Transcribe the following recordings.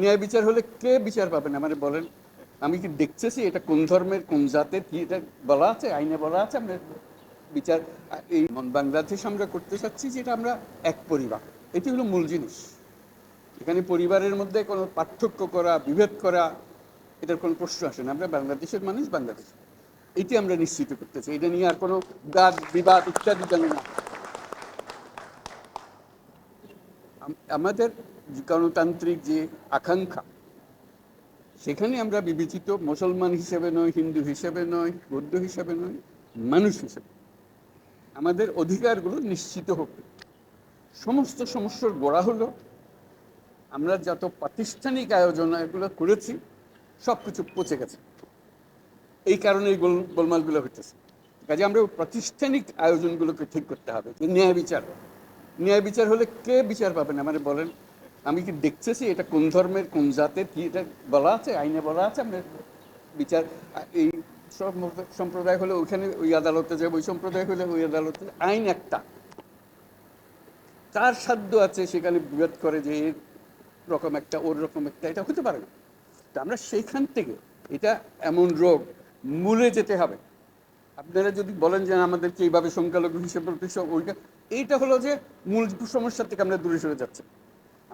ন্যায় বিচার হলে কে বিচার পাবেন আমার বলেন, আমি কি দেখতেছি এটা কোন ধর্মের, কোন জাতের, কি এটা বলা আছে, আইনে বলা আছে? আমরা বিচার, এই বাংলাদেশ আমরা করতে চাচ্ছি যেটা আমরা এক পরিবার। এটি হলো মূল জিনিস। এখানে পরিবারের মধ্যে কোনো পার্থক্য করা, বিভেদ করা, এটার কোনো প্রশ্ন আসে না। আমরা বাংলাদেশের মানুষ, বাংলাদেশ। এটি আমরা নিশ্চিত করতে চাই। এটা নিয়ে আর কোনো বাদ, বিবাদ ইত্যাদি যেন না। আমাদের গণতান্ত্রিক যে আকাঙ্ক্ষা, সেখানে আমরা বিবেচিত মুসলমান হিসেবে নয়, হিন্দু হিসেবে নয়, বৌদ্ধ হিসেবে নয়, মানুষ হিসেবে আমাদের অধিকারগুলো নিশ্চিত হোক সমস্ত সমস্যার গোড়া হলো, আমরা যত প্রাতিষ্ঠানিক আয়োজন এগুলো করেছি সব কিছু পচে গেছে। এই কারণে এই গোল, গোলমালগুলো হতেছে কাজে আমরা প্রাতিষ্ঠানিক আয়োজনগুলোকে ঠিক করতে হবে, যে ন্যায় বিচার। ন্যায় বিচার হলে কে বিচার পাবেন আমার বলেন আমি কি দেখতেছি এটা কোন ধর্মের, কোন জাতের, কি এটা বলা আছে, আইনে বলা আছে? আমরা বিচার, এই সব সম্প্রদায় হলে ওইখানে, ওই আদালতে যাবে ওই সম্প্রদায় হলে ওই আদালতে আইন একটা। কার সাধ্য আছে সেখানে বিরোধ করে যে এর রকম একটা, ওর রকম একটা? এটা হতে পারে না। তা আমরা সেইখান থেকে, এটা এমন রোগ, মূলে যেতে হবে। আপনারা যদি বলেন যে আমাদেরকে এইভাবে সংখ্যালঘু হিসেবে এইটা হলো যে মূল সমস্যা থেকে আমরা দূরে সরে যাচ্ছি।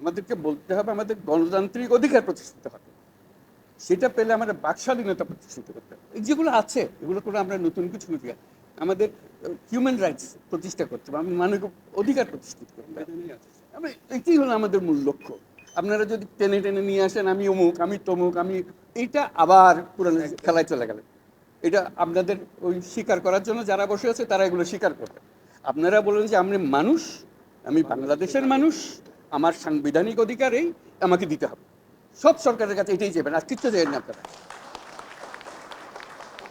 আমাদেরকে বলতে হবে, আমাদের গণতান্ত্রিক অধিকার প্রতিষ্ঠিত হবে। সেটা পেলে আমাদের বাক স্বাধীনতা প্রতিষ্ঠিত করতে হবে। যেগুলো আছে, এগুলো করে আমরা নতুন কিছু করি আমাদের হিউম্যান রাইটস প্রতিষ্ঠা করতে হবে, আমি মানবিক অধিকার প্রতিষ্ঠিত করতে হবে। হলো আমাদের মূল লক্ষ্য। আপনারা যদি টেনে টেনে নিয়ে আসেন, আমি অমুক, আমি তমুক, আমি এইটা আবার পুরানো খেলায় চলে গেল। এটা আপনাদের ওই স্বীকার করার জন্য যারা বসে আছে, তারা এগুলো স্বীকার করবে। আপনারা বলেন যে আমি মানুষ, আমি বাংলাদেশের মানুষ আমার সাংবিধানিক অধিকারেই আমাকে দিতে হবে। সব সরকারের কাছে এটাই যাবেন আর কিচ্ছু দেবেন না আপনারা।